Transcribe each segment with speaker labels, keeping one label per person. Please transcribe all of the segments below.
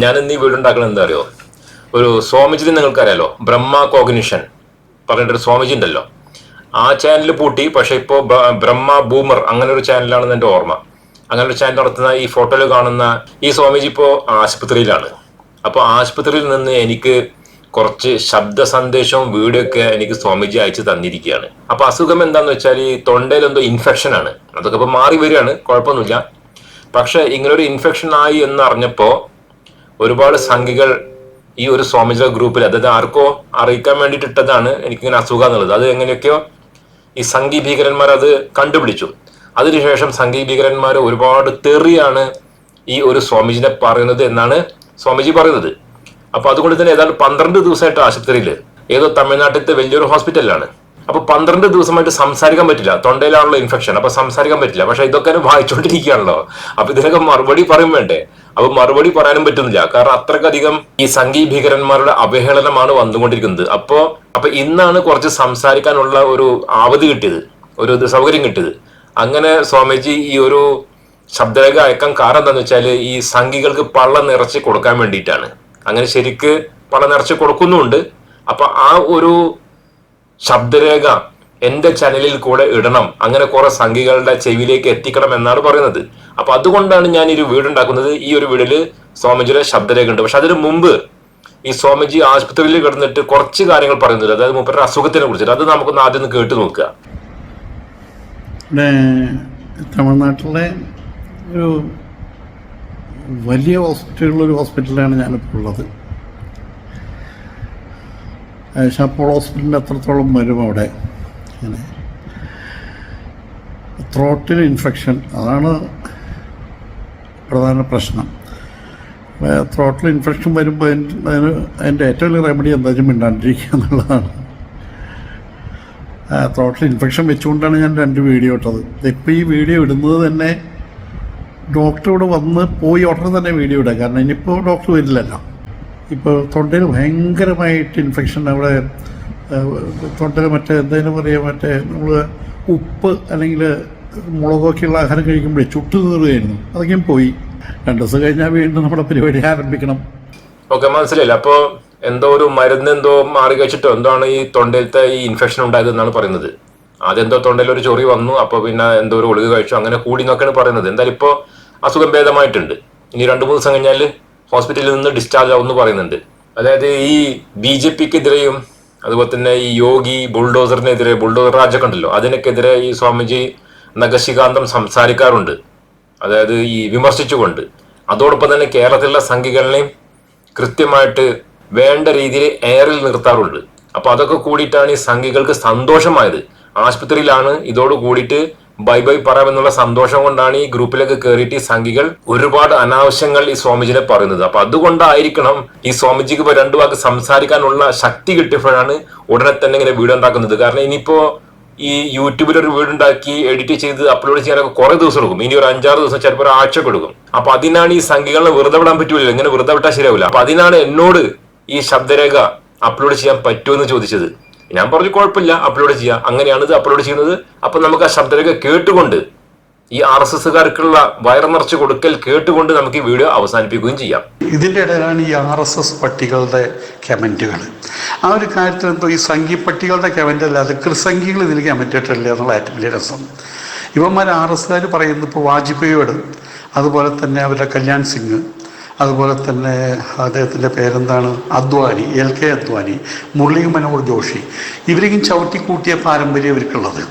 Speaker 1: ഞാൻ ഇന്ന് ഈ വീഡിയോ ഉണ്ടാക്കണം എന്താ ഒരു സ്വാമിജിനെ നിങ്ങൾക്കറിയാലോ ബ്രഹ്മ കോഗ്നിഷൻ. പറഞ്ഞിട്ടൊരു സ്വാമിജി ഉണ്ടല്ലോ. ആ ചാനൽ പൂട്ടി പക്ഷെ ഇപ്പോൾ ബ്രഹ്മ ബൂമർ അങ്ങനെ ഒരു ചാനലാണെന്ന് എന്റെ ഓർമ്മ. അങ്ങനെ ഒരു ചാനൽ നടത്തുന്ന ഈ ഫോട്ടോയിൽ കാണുന്ന ഈ സ്വാമിജി ഇപ്പോൾ ആശുപത്രിയിലാണ്. അപ്പോൾ ആശുപത്രിയിൽ നിന്ന് എനിക്ക് കുറച്ച് ശബ്ദ സന്ദേശവും വീഡിയോ ഒക്കെ എനിക്ക് സ്വാമിജി അയച്ചു തന്നിരിക്കുകയാണ്. അപ്പോൾ അസുഖം എന്താന്ന് വെച്ചാൽ ഈ തൊണ്ടയിൽ എന്തോ ഇൻഫെക്ഷൻ ആണ്. അതൊക്കെ ഇപ്പൊ മാറി വരികയാണ് കുഴപ്പമൊന്നുമില്ല. പക്ഷെ ഇങ്ങനൊരു ഇൻഫെക്ഷൻ ആയി എന്ന് അറിഞ്ഞപ്പോ ഒരുപാട് സംഘികൾ ഈ ഒരു സ്വാമിജ ഗ്രൂപ്പിൽ അതായത് ആർക്കോ അറിയിക്കാൻ വേണ്ടിയിട്ട് ഇട്ടതാണ് എനിക്കിങ്ങനെ അസുഖം എന്നുള്ളത്. അത് എങ്ങനെയൊക്കെയോ ഈ സംഘി ഭീകരന്മാർ അത് കണ്ടുപിടിച്ചു. അതിനുശേഷം സംഘി ഭീകരന്മാർ ഒരുപാട് തെറിയാണ് ഈ ഒരു സ്വാമിജിനെ പറയുന്നത് എന്നാണ് സ്വാമിജി പറയുന്നത്. അപ്പൊ അതുകൊണ്ട് തന്നെ ഏതാണ്ട് പന്ത്രണ്ട് ദിവസമായിട്ട് ആശുപത്രിയിൽ ഏതോ തമിഴ്നാട്ടിലത്തെ വലിയൊരു ഹോസ്പിറ്റലിലാണ്. അപ്പൊ പന്ത്രണ്ട് ദിവസമായിട്ട് സംസാരിക്കാൻ പറ്റില്ല. തൊണ്ടയിലാണല്ലോ ഇൻഫെക്ഷൻ. അപ്പൊ സംസാരിക്കാൻ പറ്റില്ല. പക്ഷെ ഇതൊക്കെ വായിച്ചുകൊണ്ടിരിക്കുകയാണല്ലോ അപ്പൊ ഇതിനൊക്കെ മറുപടി പറയും വേണ്ടേ? അപ്പൊ മറുപടി പറയാനും പറ്റുന്നില്ല. കാരണം അത്രക്കധികം ഈ സംഘീ ഭീകരന്മാരുടെ അവഹേളനമാണ് വന്നുകൊണ്ടിരിക്കുന്നത്. അപ്പോ അപ്പൊ ഇന്നാണ് കുറച്ച് സംസാരിക്കാനുള്ള ഒരു അവധി കിട്ടിയത്. ഒരു സൗകര്യം കിട്ടിയത്. അങ്ങനെ സ്വാമിജി ഈ ഒരു ശബ്ദരേഖ അയക്കാൻ കാരണം എന്താന്ന് വെച്ചാൽ ഈ സംഘികൾക്ക് പള്ള നിറച്ച് കൊടുക്കാൻ വേണ്ടിയിട്ടാണ്. അങ്ങനെ ശരിക്ക് പള്ള നിറച്ച് കൊടുക്കുന്നുമുണ്ട്. അപ്പൊ ആ ഒരു ശബ്ദരേഖ എന്റെ ചാനലിൽ കൂടെ ഇടണം. അങ്ങനെ കുറെ സംഖ്യകളുടെ ചെവിയിലേക്ക് എത്തിക്കണം എന്നാണ് പറയുന്നത്. അപ്പൊ അതുകൊണ്ടാണ് ഞാൻ ഈ ഒരു വീട് ഉണ്ടാക്കുന്നത്. ഈ ഒരു വീടിൽ സ്വാമിജിയുടെ ശബ്ദരേഖ ഉണ്ട് പക്ഷെ അതിന് മുമ്പ് ഈ സ്വാമിജി ആശുപത്രിയിൽ കിടന്നിട്ട് കുറച്ച് കാര്യങ്ങൾ പറയുന്നുണ്ട്. അതായത് മൂപ്പരുടെ അസുഖത്തിനെ കുറിച്ചിട്ട്. അത് നമുക്കൊന്ന് ആദ്യം കേട്ട് നോക്കുക.
Speaker 2: തമിഴ്നാട്ടിലെ ഒരു വലിയ ഹോസ്പിറ്റലുള്ളൊരു ഹോസ്പിറ്റലിലാണ് ഞാനിപ്പോൾ ഉള്ളത്. അപ്പോളോ ഹോസ്പിറ്റലിന്റെ അത്രത്തോളം വരും അവിടെ? ഇങ്ങനെ. ത്രോട്ടിന് ഇൻഫെക്ഷൻ അതാണ് പ്രധാന പ്രശ്നം. ത്രോട്ടിൽ ഇൻഫെക്ഷൻ വരുമ്പോൾ അതിന് അതിന്റെ ഏറ്റവും വലിയ റെമഡി എന്താ മിണ്ടാണ്ടിരിക്കുക എന്നുള്ളതാണ്. ത്രോട്ടിൽ ഇൻഫെക്ഷൻ വെച്ചുകൊണ്ടാണ് ഞാൻ രണ്ട് വീഡിയോ ഇട്ടത്. ഇപ്പോൾ ഈ വീഡിയോ ഇടുന്നത് തന്നെ ഡോക്ടറോട് വന്ന് പോയി ഉടനെ തന്നെ വീഡിയോ ഇടുക. കാരണം ഇനിയിപ്പോൾ ഡോക്ടർ വരില്ലല്ലോ. ഇപ്പോൾ തൊണ്ടയിൽ ഭയങ്കരമായിട്ട് ഇൻഫെക്ഷൻ അവിടെ തൊണ്ടയിൽ മറ്റേ എന്തെങ്കിലും പറയുക മറ്റേ നമ്മൾ ഉപ്പ് അല്ലെങ്കിൽ മുളകൊക്കെയുള്ള ആഹാരം കഴിക്കുമ്പോഴേ ചുട്ടു നീറുകയായിരുന്നു അതൊക്കെയും പോയി. രണ്ടു ദിവസം കഴിഞ്ഞാൽ വീണ്ടും നമ്മുടെ പരിപാടി ആരംഭിക്കണം.
Speaker 1: ഓക്കെ മനസ്സിലായില്ല. അപ്പോൾ എന്തോ ഒരു മരുന്ന് എന്തോ മാറി കഴിച്ചിട്ടോ? എന്താണ് ഈ തൊണ്ടയിലത്തെ ഈ ഇൻഫെക്ഷൻ ഉണ്ടായതെന്നാണ് പറയുന്നത്. എന്തോ തൊണ്ടയിൽ ഒരു ചൊറി വന്നു അപ്പോൾ പിന്നെ എന്തോ ഒരു ഒളിവ് കഴിച്ചു അങ്ങനെ കൂടി എന്നൊക്കെയാണ് പറയുന്നത്. എന്തായാലും ഇപ്പോൾ അസുഖം ഭേദമായിട്ടുണ്ട്. ഇനി രണ്ടു മൂന്ന് ദിവസം കഴിഞ്ഞാൽ ഹോസ്പിറ്റലിൽ നിന്ന് ഡിസ്ചാർജ് ആവുമെന്ന് പറയുന്നുണ്ട്. അതായത് ഈ ബി ജെ പിക്കെതിരെയും അതുപോലെ തന്നെ ഈ യോഗി ബുൾഡോസറിനെതിരെ ബുൾഡോസർ രാജ കണ്ടല്ലോ അതിനൊക്കെതിരെ ഈ സ്വാമിജി നഗശികാന്തം സംസാരിക്കാറുണ്ട്. അതായത് ഈ വിമർശിച്ചുകൊണ്ട്. അതോടൊപ്പം തന്നെ കേരളത്തിലുള്ള സംഘികളെയും കൃത്യമായിട്ട് വേണ്ട രീതിയിൽ എയറിൽ നിർത്താറുണ്ട്. അപ്പൊ അതൊക്കെ കൂടിയിട്ടാണ് ഈ സംഘികൾക്ക് സന്തോഷമായത്. ആശുപത്രിയിലാണ് ഇതോട് കൂടിയിട്ട് ബൈ ബൈ പറയാമെന്നുള്ള സന്തോഷം കൊണ്ടാണ് ഈ ഗ്രൂപ്പിലേക്ക് കയറിയിട്ട് ഈ സംഘികൾ ഒരുപാട് അനാവശ്യങ്ങൾ ഈ സ്വാമിജിനെ പറയുന്നത്. അപ്പൊ അതുകൊണ്ടായിരിക്കണം ഈ സ്വാമിജിക്ക് ഇപ്പൊ രണ്ടു വാക്ക് സംസാരിക്കാനുള്ള ശക്തി കിട്ടിയപ്പോഴാണ് ഉടനെ തന്നെ ഇങ്ങനെ വീഡിയോ ഉണ്ടാക്കുന്നത്. കാരണം ഇനിയിപ്പോ ഈ യൂട്യൂബിൽ ഒരു വീഡിയോ ഉണ്ടാക്കി എഡിറ്റ് ചെയ്ത് അപ്ലോഡ് ചെയ്യാനൊക്കെ കുറെ ദിവസം എടുക്കും. ഇനി ഒരു അഞ്ചാറ് ദിവസം ചിലപ്പോൾ ഒരു ആഴ്ച കൊടുക്കും അപ്പൊ അതിനാണ് ഈ സംഘികളെ വെറുതെ വിടാൻ പറ്റൂല ഇങ്ങനെ വെറുതെ വിട്ടാൽ ശരിയാവില്ല. അപ്പൊ അതിനാണ് എന്നോട് ഈ ശബ്ദരേഖ അപ്ലോഡ് ചെയ്യാൻ പറ്റുമെന്ന് ചോദിച്ചത്. ഞാൻ പറഞ്ഞു കുഴപ്പമില്ല അപ്ലോഡ് ചെയ്യുക അങ്ങനെയാണ് ഇത് അപ്ലോഡ് ചെയ്യുന്നത്. അപ്പം നമുക്ക് ആ ശബ്ദരേഖ കേട്ടുകൊണ്ട് ഈ ആർ എസ് എസ്സുകാർക്കുള്ള വയർ നിറച്ച് കൊടുക്കൽ കേട്ടുകൊണ്ട് നമുക്ക് ഈ വീഡിയോ അവസാനിപ്പിക്കുകയും ചെയ്യാം.
Speaker 3: ഇതിന്റെ ഇടയിലാണ് ഈ ആർ എസ് എസ് പട്ടികളുടെ കമന്റുകൾ ആ ഒരു കാര്യത്തിൽ എന്തോ ഈ സംഘി പട്ടികളുടെ കമന്റ് അല്ലാതെ കൃസംഖികൾ ഇതിൽ കമന്റ് എന്നുള്ള ഏറ്റവും വലിയ രസം. ഇവന്മാർ ആർ എസ്സുകാർ പറയുന്നത് ഇപ്പോൾ വാജ്പേയിയോട് അതുപോലെ തന്നെ അവരുടെ കല്യാൺ സിംഗ് അതുപോലെ തന്നെ അദ്ദേഹത്തിന്റെ പേരെന്താണ്? Advani L K Advani Murli Manohar Joshi. ഇവരെയും ചവിട്ടിക്കൂട്ടിയ പാരമ്പര്യം ഇവർക്കുള്ളത്.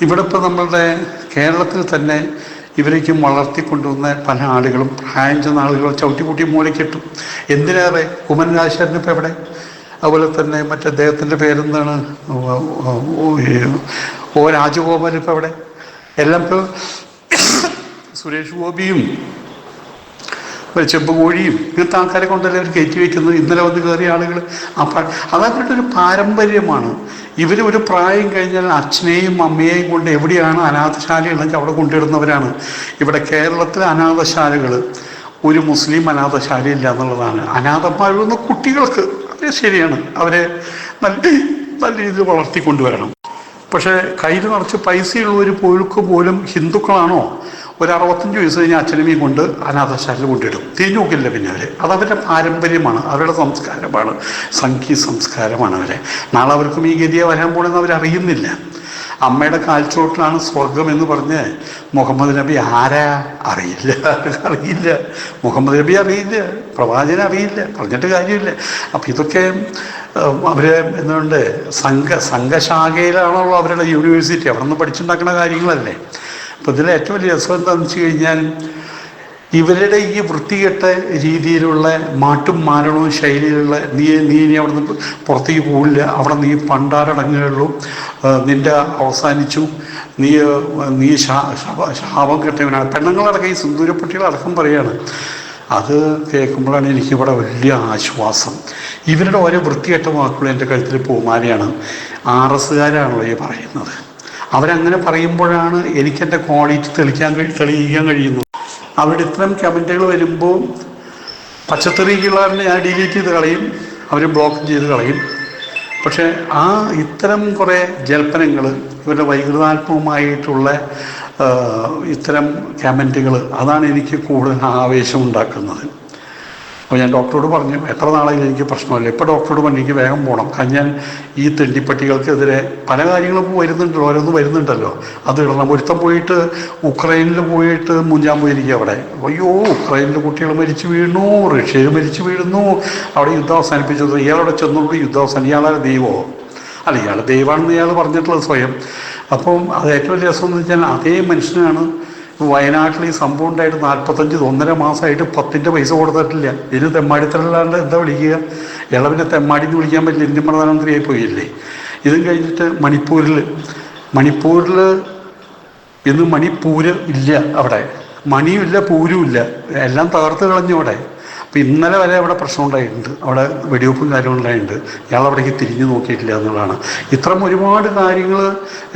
Speaker 3: ഇവിടെ ഇപ്പോൾ നമ്മളുടെ കേരളത്തിൽ തന്നെ ഇവരേക്കും വളർത്തിക്കൊണ്ടുവന്ന പല ആളുകളും പ്രായം ചെന്ന ആളുകളും ചവിട്ടിക്കൂട്ടി കിട്ടും. എന്തിനേറെ കുമൻ രാജശേഖരൻ ഇപ്പോൾ എവിടെ? അതുപോലെ തന്നെ മറ്റേ അദ്ദേഹത്തിന്റെ പേരെന്താണ്? ഓ- രാജഗോപാൽ എവിടെ? എല്ലാം ഇപ്പോൾ സുരേഷ് ഗോപിയും ഒരു ചെമ്പ് കോഴിയും ഇങ്ങനത്തെ ആൾക്കാരെ കൊണ്ടല്ലേ അവർ കയറ്റി വയ്ക്കുന്നത് ഇന്നലെ വന്ന് കയറിയ ആളുകൾ ആ അതവരുടെ ഒരു പാരമ്പര്യമാണ്. ഇവർ ഒരു പ്രായം കഴിഞ്ഞാൽ അച്ഛനെയും അമ്മയെയും കൊണ്ട് എവിടെയാണ് അനാഥശാലയുള്ളതെങ്കിൽ അവിടെ കൊണ്ടിടുന്നവരാണ് ഇവിടെ കേരളത്തിലെ അനാഥശാലകൾ ഒരു മുസ്ലിം അനാഥശാലയില്ല എന്നുള്ളതാണ്. അനാഥന്മാരുന്ന കുട്ടികൾക്ക് അത് ശരിയാണ്. അവരെ നല്ല നല്ല രീതിയിൽ വളർത്തിക്കൊണ്ടുവരണം. പക്ഷേ കയ്യിൽ നിറച്ച് പൈസയുള്ളവർ പോലും ഹിന്ദുക്കളാണോ? ഒരു അറുപത്തഞ്ച് വയസ്സ് കഴിഞ്ഞ് അച്ഛനമ്മയും കൊണ്ട് അനാഥശാലയിൽ കൊണ്ടിടും തിരിഞ്ഞു നോക്കില്ല പിന്നെ അവർ അതവരുടെ പാരമ്പര്യമാണ്. അവരുടെ സംസ്കാരമാണ്. സംഖ്യ സംസ്കാരമാണ് അവരെ. നാളെ അവർക്കും ഈ ഗതിയെ വരാൻ പോണെന്ന് അവരറിയുന്നില്ല. അമ്മയുടെ കാൽച്ചോട്ടിലാണ് സ്വർഗം എന്ന് പറഞ്ഞ് മുഹമ്മദ് നബി ആരാ? അറിയില്ല. അറിയില്ല. മുഹമ്മദ് നബി അറിയില്ല. പ്രവാചകൻ അറിയില്ല. പറഞ്ഞിട്ട് കാര്യമില്ല. അപ്പം ഇതൊക്കെ അവരെ അവർ എന്തുകൊണ്ട് സംഘ സംഘശാഖയിലാണല്ലോ അവരുടെ യൂണിവേഴ്സിറ്റി. അവിടെ നിന്ന് പഠിച്ചുണ്ടാക്കുന്ന കാര്യങ്ങളല്ലേ. അപ്പം ഇതിൽ ഏറ്റവും വലിയ രസം എന്താണെന്ന് വെച്ച് കഴിഞ്ഞാൽ ഇവരുടെ ഈ വൃത്തികെട്ട രീതിയിലുള്ള മാട്ടും മാരണവും ശൈലിയിലുള്ള നീ നീ ഇനി അവിടെ നിന്ന് പുറത്തേക്ക് പോകില്ല അവിടെ നീ പണ്ടാരടങ്ങുകളിലും നിന്റെ അവസാനിച്ചു. നീ നീ ശാപ- കെട്ടവനാണ്. പെണ്ണുങ്ങളടക്കം ഈ സിന്ദൂരപ്പട്ടികളടക്കം പറയാണ്. അത് കേൾക്കുമ്പോഴാണ് എനിക്കിവിടെ വലിയ ആശ്വാസം. ഇവരുടെ ഓരോ വൃത്തികെട്ട വാക്കുകൾ എന്റെ കഴുത്തിൽ പൂമാലയാണ്. ആർ എസ്സുകാരാണല്ലോ ഈ പറയുന്നത്. അവരങ്ങനെ പറയുമ്പോഴാണ് എനിക്ക് എനിക്കെന്റെ ക്വാളിറ്റി തെളിക്കാൻ തെളിയിക്കാൻ കഴിയുന്നത്. അവരുടെ ഇത്തരം കമന്റുകൾ വരുമ്പോൾ പച്ചത്തെറിക്കുള്ളവരെ ഞാൻ ഡിലീറ്റ് ചെയ്ത് കളയും അവർ ബ്ലോക്ക് ചെയ്ത് കളയും. പക്ഷേ ആ ഇത്തരം കുറേ ജൽപ്പനങ്ങൾ ഇവരുടെ വൈകൃതാത്മകമായിട്ടുള്ള ആ, ഇത്തരം കമന്റുകൾ അതാണ് എനിക്ക് കൂടുതൽ ആവേശം ഉണ്ടാക്കുന്നത് അപ്പോൾ ഞാൻ ഡോക്ടറോട് പറഞ്ഞു എത്ര നാളായി എനിക്ക് പ്രശ്നമില്ല. ഇപ്പോൾ ഡോക്ടറോട് പറഞ്ഞു എനിക്ക് വേഗം പോകണം കാരണം ഞാൻ ഈ തെണ്ടിപ്പട്ടികൾക്കെതിരെ പല കാര്യങ്ങളും വരുന്നുണ്ടല്ലോ ഓരോന്ന് വരുന്നുണ്ടല്ലോ. അത് ഇടണം ഒരുത്തം പോയിട്ട് ഉക്രൈനിൽ പോയിട്ട് മുഞ്ചാൻ പോയിരിക്കുക അവിടെ. അയ്യോ ഉക്രൈനിൽ കുട്ടികൾ മരിച്ചു വീണു റഷ്യയിൽ മരിച്ചു വീഴുന്നു. അവിടെ യുദ്ധം അവസാനിപ്പിച്ചത് ഇയാളവിടെ ചെന്നുകൊണ്ട് യുദ്ധം അവസാനം ഇയാളെ ദൈവമോ അല്ല ഇയാൾ ദൈവമാണെന്ന് ഇയാൾ പറഞ്ഞിട്ടുള്ളത് സ്വയം. അപ്പം അത് ഏറ്റവും രസം എന്ന് വെച്ചാൽ അതേ മനുഷ്യനാണ് വയനാട്ടിൽ ഈ സംഭവം ഉണ്ടായിട്ട് നാൽപ്പത്തഞ്ച് ഒന്നര മാസമായിട്ട് പത്തിന്റെ പൈസ കൊടുത്തിട്ടില്ല. ഇനി തെമ്മാടിത്തരല്ലാണ്ട് എന്താ വിളിക്കുക? ഇളവിനെ തെമ്മാടി എന്ന് വിളിക്കാൻ പറ്റില്ല. ഇന്ത്യൻ പ്രധാനമന്ത്രിയായി പോയില്ലേ? ഇതും കഴിഞ്ഞിട്ട് മണിപ്പൂരിൽ മണിപ്പൂരിൽ ഇന്ന് മണിപ്പൂര് ഇല്ല അവിടെ. മണിയും ഇല്ല പൂരും ഇല്ല എല്ലാം തകർത്ത് കളഞ്ഞു അവിടെ. അപ്പം ഇന്നലെ വരെ അവിടെ പ്രശ്നം ഉണ്ടായിട്ടുണ്ട്. അവിടെ വെടിവെപ്പും കാര്യങ്ങളും ഉണ്ടായിട്ടുണ്ട്. ഇയാൾ അവിടേക്ക് തിരിഞ്ഞു നോക്കിയിട്ടില്ല എന്നുള്ളതാണ്. ഇത്തരം ഒരുപാട് കാര്യങ്ങൾ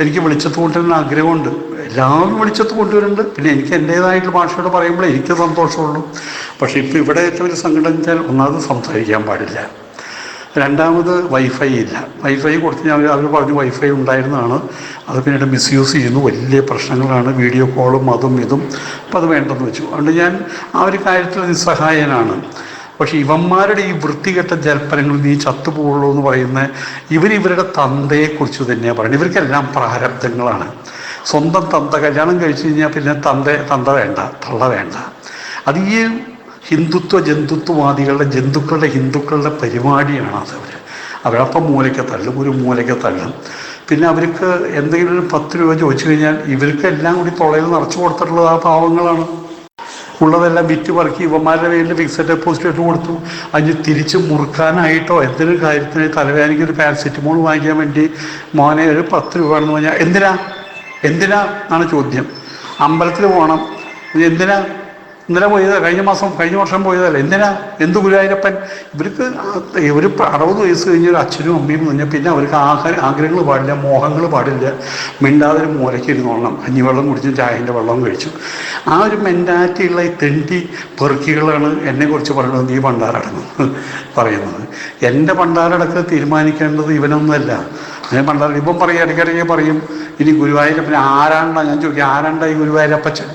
Speaker 3: എനിക്ക് വെളിച്ചത്ത് കൊണ്ടുവരുന്ന ആഗ്രഹമുണ്ട്. എല്ലാവരും വെളിച്ചത്ത് കൊണ്ടുവരുന്നുണ്ട്. പിന്നെ എനിക്ക് എന്റേതായിട്ടുള്ള ഭാഷയോട് പറയുമ്പോൾ എനിക്ക് സന്തോഷമുള്ളൂ. പക്ഷേ ഇപ്പോൾ ഇവിടെ ഏറ്റവും ഒരു സംഘടന ഒന്നാമത് സംസാരിക്കാൻ പാടില്ല. രണ്ടാമത് വൈഫൈ ഇല്ല. വൈഫൈ കൊടുത്ത് ഞാൻ അവർ പറഞ്ഞു വൈഫൈ ഉണ്ടായിരുന്നതാണ്. അത് പിന്നീട് മിസ്യൂസ് ചെയ്യുന്നു. വലിയ പ്രശ്നങ്ങളാണ്. വീഡിയോ കോളും അതും ഇതും. അപ്പോൾ അത് വേണ്ടെന്ന് വെച്ചു. അതുകൊണ്ട് ഞാൻ ആ ഒരു കാര്യത്തിൽ നിസ്സഹായനാണ്. പക്ഷേ ഇവന്മാരുടെ ഈ വൃത്തികെട്ട ജൽപ്പനങ്ങൾ നീ ചത്തുപോകുള്ളൂ എന്ന് പറയുന്ന ഇവർ ഇവരുടെ തന്തയെക്കുറിച്ച് തന്നെയാണ് പറയുന്നത്. ഇവർക്കെല്ലാം പ്രാരബ്ധങ്ങളാണ്. സ്വന്തം തന്ത കല്യാണം കഴിച്ചു കഴിഞ്ഞാൽ പിന്നെ തന്ത തന്ത വേണ്ട തള്ള വേണ്ട. അത് ഈ ഹിന്ദുത്വ ജന്തുത്വവാദികളുടെ ജന്തുക്കളുടെ ഹിന്ദുക്കളുടെ പരിപാടിയാണ് അത് അവർ അവരപ്പം മൂലയ്ക്ക് തള്ളും ഒരു മൂലയ്ക്ക് തള്ളും. പിന്നെ അവർക്ക് എന്തെങ്കിലും ഒരു പത്ത് രൂപ ചോദിച്ചു കഴിഞ്ഞാൽ ഇവർക്ക് എല്ലാം കൂടി തൊളയിൽ നിറച്ചു കൊടുത്തിട്ടുള്ളത് ആ പാവങ്ങളാണ്. ഉള്ളതെല്ലാം വിറ്റ് പറക്കി ഇവന്മാരുടെ പേരിൽ ഫിക്സഡ് ഡെപ്പോസിറ്റ് ഇട്ട് കൊടുത്തു. അതിന് തിരിച്ച് മുറുക്കാനായിട്ടോ എന്തെങ്കിലും കാര്യത്തിന് തലവേദനയ്ക്ക് ഒരു പാരസെറ്റമോൾ വാങ്ങിക്കാൻ വേണ്ടി മോനെ ഒരു പത്ത് രൂപ ആണെന്ന് പറഞ്ഞാൽ എന്തിനാ? എന്തിനാ? എന്നാണ് ചോദ്യം. അമ്പലത്തിൽ പോകണം എന്തിനാ? ഇന്നലെ പോയതാ കഴിഞ്ഞ മാസം കഴിഞ്ഞ വർഷം പോയതല്ല? എന്തിനാ? എന്ത് ഗുരുവായൂരപ്പൻ? ഇവർക്ക് ഒരു അറുപത് വയസ്സ് കഴിഞ്ഞ ഒരു അച്ഛനും അമ്മയും പറഞ്ഞാൽ പിന്നെ അവർക്ക് ആഹാര ആഗ്രഹങ്ങൾ പാടില്ല മോഹങ്ങൾ പാടില്ല. മിണ്ടാതെ ഒരു മൂലയ്ക്ക് ഇരുന്നോളണം കഞ്ഞിവെള്ളം കുടിച്ചും ചായന്റെ വെള്ളം കഴിച്ചു. ആ ഒരു മെന്റാലിറ്റിയുള്ള ഈ തെണ്ടി പെറുക്കികളാണ് എന്നെക്കുറിച്ച് പറയുന്നത് നീ പണ്ടാരടങ്ങും പറയുന്നത്. എന്റെ പണ്ടാരടക്ക് തീരുമാനിക്കേണ്ടത് ഇവനൊന്നുമല്ല ഞാൻ പണ്ടാരം ഇപ്പം പറയും ഇടയ്ക്കിടയ്ക്ക് പറയും ഇനി ഗുരുവായൂരപ്പൻ ആരാണ്ടാ? ഞാൻ ചോദിക്കും ആരാണ്ടാ ഈ ഗുരുവായൂരപ്പച്ചൻ?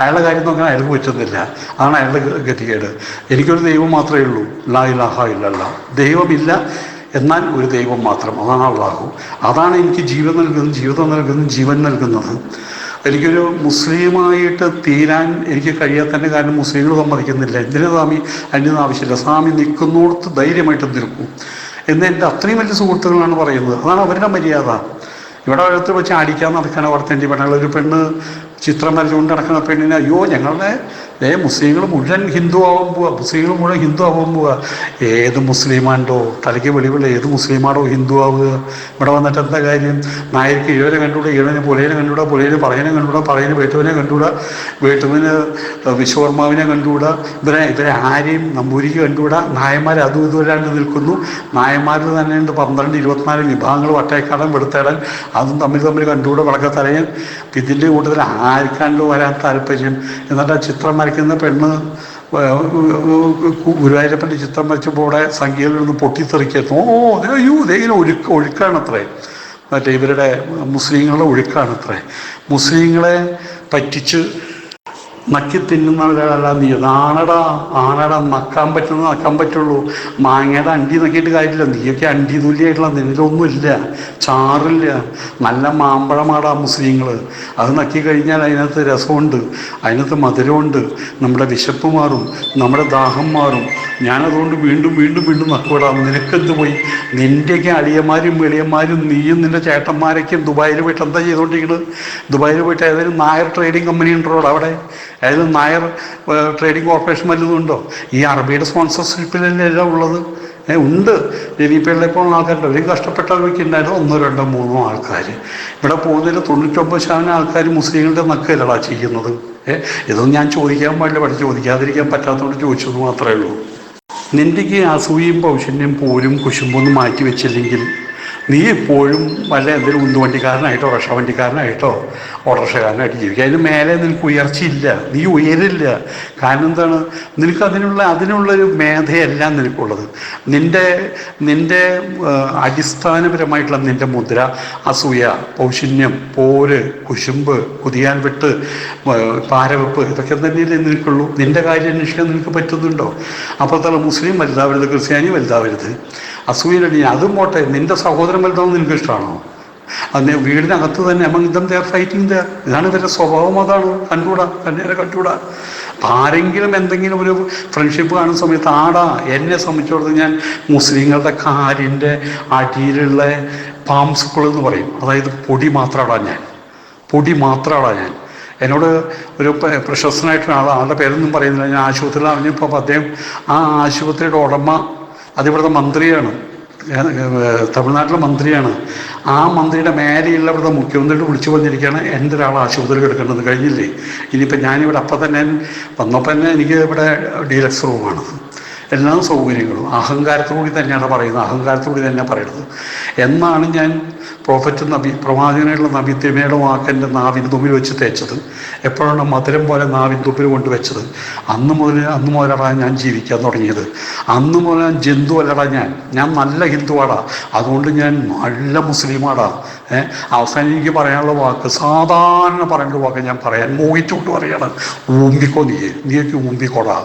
Speaker 3: അയാളുടെ കാര്യം നോക്കാൻ അയാൾക്ക് പറ്റുന്നില്ല. അതാണ് അയാളുടെ ഗതികേട്. എനിക്കൊരു ദൈവം മാത്രമേ ഉള്ളൂ. ലാ ഇലാഹ ഇല്ലല്ല. ദൈവമില്ല എന്നാൽ ഒരു ദൈവം മാത്രം. അതാണ് അള്ളാഹു. അതാണ് എനിക്ക് ജീവൻ നൽകുന്നത് ജീവിതം നൽകുന്നത് ജീവൻ നൽകുന്നത്. എനിക്കൊരു മുസ്ലിമായിട്ട് തീരാൻ എനിക്ക് കഴിയാത്തതിന്റെ കാരണം മുസ്ലിങ്ങൾ സമ്മതിക്കുന്നില്ല. എന്തിനു സ്വാമി? അതിന്റെ ആവശ്യമില്ല. സ്വാമി നിൽക്കുന്നോടത്ത് ധൈര്യമായിട്ട് നിൽക്കും. എന്ന് എന്റെ അത്രയും വലിയ സുഹൃത്തുക്കളാണ് പറയുന്നത്. അതാണ് അവരുടെ മര്യാദ. ഇവിടെ അടുത്ത് വെച്ച് അടിക്കാൻ നടക്കാൻ വളർത്തേണ്ടി പെണ്ണുകൾ ഒരു പെണ്ണ് ചിത്രം വരച്ചുകൊണ്ട് നടക്കുന്ന പെണ്ണിനെ അയ്യോ ഞങ്ങളുടെ ഏ മുസ്ലിങ്ങൾ മുഴുവൻ ഹിന്ദു ആവാൻ പോവുക മുസ്ലിങ്ങൾ മുഴുവൻ ഹിന്ദു ആവാൻ പോവുക ഏത് മുസ്ലിമാണ്ടോ? തലയ്ക്ക് വെളിവുള്ള ഏത് മുസ്ലിമാണോ ഹിന്ദു ആവുക ഇവിടെ വന്നിട്ട് എന്താ കാര്യം? നായർക്ക് ഇഴവനെ കണ്ടുകൂടാ ഇഴവനെ പുലയനെ കണ്ടുകൂടാ പുലയനെ പറയനെ കണ്ടുകൂടാ പറയനെ വേട്ടുവിനെ കണ്ടുകൂടാ വേട്ടുവിന് വിശ്വകർമാവിനെ കണ്ടുകൂടാ. ഇവരെ ഇവരെ ആരെയും നമ്പൂരിക്ക് കണ്ടുകൂടാ. നായന്മാർ അതും ഇതുവരാണ്ട് നിൽക്കുന്നു. നായന്മാരിൽ തന്നെ ഉണ്ട് പന്ത്രണ്ട് ഇരുപത്തിനാല് വിഭാഗങ്ങൾ വട്ടേക്കാടൻ വെളുത്തേടൻ അതും തമ്മിൽ തമ്മിൽ കണ്ടുകൂടാ വളക്കത്തലയൻ. ഇതിന്റെ കൂട്ടത്തിൽ ആർക്കാണ്ടോ വരാൻ താല്പര്യം? എന്നിട്ട് ആ ചിത്രം വരയ്ക്കുന്ന പെണ്ണ് ഗുരുവായൂരപ്പന്റെ ചിത്രം വരച്ചപ്പോൾ ഇവിടെ സംഖ്യയിൽ നിന്ന് പൊട്ടിത്തെറിക്കുന്നു. ഓ അയ്യോ ഇങ്ങനെ ഒഴുക്ക് ഒഴുക്കാണത്രേ. മറ്റേ ഇവരുടെ മുസ്ലിങ്ങളുടെ ഒഴുക്കാണത്രേ. മുസ്ലിങ്ങളെ പറ്റിച്ച് നക്കി തിന്നുന്നവരല്ല നീ. ആണടാ ആണടാ. നക്കാൻ പറ്റുന്ന നക്കാൻ പറ്റുള്ളൂ. മാങ്ങയുടെ അണ്ടി നക്കിയിട്ട് കാര്യമില്ല. നീയൊക്കെ അണ്ടി തുല്യായിട്ടുള്ള നിന്നിലൊന്നുമില്ല ചാറില്ല. നല്ല മാമ്പഴമാടാ മുസ്ലിങ്ങൾ അത് നക്കി കഴിഞ്ഞാൽ അതിനകത്ത് രസമുണ്ട്. അതിനകത്ത് മധുരമുണ്ട്. നമ്മുടെ വിശപ്പ് മാറും. നമ്മുടെ ദാഹം മാറും. ഞാനതുകൊണ്ട് വീണ്ടും വീണ്ടും വീണ്ടും നക്കുവിടാം. നിനക്കെന്ത് പോയി? നിന്റെയൊക്കെ അളിയന്മാരും വെളിയന്മാരും നീയും നിന്റെ ചേട്ടന്മാരൊക്കെയും ദുബായിൽ പോയിട്ട് എന്താ ചെയ്തുകൊണ്ടിരിക്കുന്നത് ദുബായിൽ പോയിട്ട് ഏതെങ്കിലും നായർ ട്രേഡിംഗ് കമ്പനി ഉണ്ടോ അവിടെ? ഏതെങ്കിലും നായർ ട്രേഡിംഗ് കോർപ്പറേഷൻ വല്ലതും ഉണ്ടോ ഈ അറബിയുടെ സ്പോൺസർഷിപ്പിലല്ലേ എല്ലാം ഉള്ളത്? ഉണ്ട്. രവിപിള്ളെ പോലുള്ള ആൾക്കാരുണ്ട് അവരും കഷ്ടപ്പെട്ടവർക്ക് ഉണ്ടായിരുന്നു ഒന്നോ രണ്ടോ മൂന്നോ ആൾക്കാർ ഇവിടെ പോകുന്നതിൽ തൊണ്ണൂറ്റൊമ്പത് ശതമാനം ആൾക്കാർ മുസ്ലിങ്ങളുടെ നക്കല്ലടാ ചെയ്യുന്നത്. ഇതൊന്നും ഞാൻ ചോദിക്കാൻ പാടില്ല. പക്ഷെ ചോദിക്കാതിരിക്കാൻ പറ്റാത്തതുകൊണ്ട് ചോദിച്ചത് മാത്രമേ ഉള്ളൂ. നിന്റെക്ക് അസൂയയും പൗഷന്യം പോലും കുശുമ്പൊന്നും മാറ്റി വെച്ചില്ലെങ്കിൽ നീ എപ്പോഴും വല്ല എന്തെങ്കിലും ഉന്തുവണ്ടിക്കാരനായിട്ടോ ഓട്ടോറിക്ഷ വണ്ടിക്കാരനായിട്ടോ ഓട്ടോറിക്ഷക്കാരനായിട്ട് ജീവിക്കുക. അതിന് മേലെ നിനക്ക് ഉയർച്ചയില്ല. നീ ഉയരില്ല. കാരണം എന്താണ്? നിനക്ക് അതിനുള്ള അതിനുള്ളൊരു മേധയല്ല നിനക്കുള്ളത്. നിന്റെ നിന്റെ അടിസ്ഥാനപരമായിട്ടുള്ള നിന്റെ മുദ്ര അസൂയ പൗഷന്യം പോര് കുശുമ്പ് കുതിയാൻ വെട്ട് പാരവെപ്പ് ഇതൊക്കെ തന്നെയല്ലേ നിനക്കുള്ളൂ. നിന്റെ കാര്യം അന്വേഷിക്കാൻ നിനക്ക് പറ്റുന്നുണ്ടോ? അപ്പോൾ തന്നെ മുസ്ലിം വലുതാവരുത് ക്രിസ്ത്യാനി വലുതാവരുത്. അസൂയനടി അതും പോട്ടെ നിന്റെ സഹോദരൻ വലുതാവും നിനക്ക് ഇഷ്ടമാണോ അത് വീടിനകത്ത് തന്നെ ഇതം തേർ ഫൈറ്റിംഗ് തേർ ഇതാണ് ഇവരുടെ സ്വഭാവം അതാണ്. കണ്ടുകൂടാ കണ്ണേരെ കണ്ടുകൂടാ. അപ്പം ആരെങ്കിലും എന്തെങ്കിലും ഒരു ഫ്രണ്ട്ഷിപ്പ് കാണുന്ന സമയത്ത് ആടാ എന്നെ സംബന്ധിച്ചിടത്തോളം ഞാൻ മുസ്ലിങ്ങളുടെ കാലിന്റെ അടിയിലുള്ള പാംസുക്കൾ എന്ന് പറയും. അതായത് പൊടി മാത്രമാടാ ഞാൻ. പൊടി മാത്രമാടാ ഞാൻ. എന്നോട് ഒരു പ- പ്രശസ്തനായിട്ടുള്ള ആൾ ആളുടെ പേരൊന്നും പറയുന്നില്ല. ഞാൻ ആശുപത്രിയിൽ അറിഞ്ഞപ്പോൾ അദ്ദേഹം ആ ആശുപത്രിയുടെ ഉടമ അതിവിടുത്തെ മന്ത്രിയാണ്. തമിഴ്നാട്ടിലെ മന്ത്രിയാണ്. ആ മന്ത്രിയുടെ മേലെയുള്ള ഇവിടുത്തെ മുഖ്യമന്ത്രിയോട് വിളിച്ചു പറഞ്ഞിരിക്കുകയാണ് എന്റെ ഒരാൾ ആശുപത്രിയിൽ കിടക്കേണ്ടത്? കഴിഞ്ഞില്ലേ? ഇനിയിപ്പോൾ ഞാനിവിടെ അപ്പം തന്നെ വന്നപ്പോൾ തന്നെ എനിക്ക് ഇവിടെ ഡീലക്സ് റൂമാണ്. എല്ലാ സൗകര്യങ്ങളും അഹങ്കാരത്തോടുകൂടി തന്നെയാണ് പറയുന്നത്. അഹങ്കാരത്തോടുകൂടി തന്നെ പറയുന്നത് എന്നാണ് ഞാൻ പ്രോഫറ്റ് നബി പ്രവാചകനായിട്ടുള്ള നബി തിമയുടെ വാക്ക് എന്റെ നാവിൻ തുമ്പിൽ വെച്ച് തേച്ചത്. എപ്പോഴാണ് മധുരം പോലെ നാവിൻ തുമ്പിൽ കൊണ്ട് വെച്ചത്? അന്ന് മുതൽ അന്ന് മുതലടാ ഞാൻ ജീവിക്കാൻ തുടങ്ങിയത്. അന്ന് മുതൽ ഞാൻ ജന്തു അല്ലടാ ഞാൻ. ഞാൻ നല്ല ഹിന്ദുവാടാ. അതുകൊണ്ട് ഞാൻ നല്ല മുസ്ലിമാടാ. ഏഹ് അവസാനം എനിക്ക് പറയാനുള്ള വാക്ക് സാധാരണ പറയാനുള്ള വാക്ക് ഞാൻ പറയാൻ മോഹിച്ചുകൊണ്ട് പറയാണ്. ഊമ്പിക്കോ നീ നീയൊക്കെ ഊമ്പിക്കോടാ.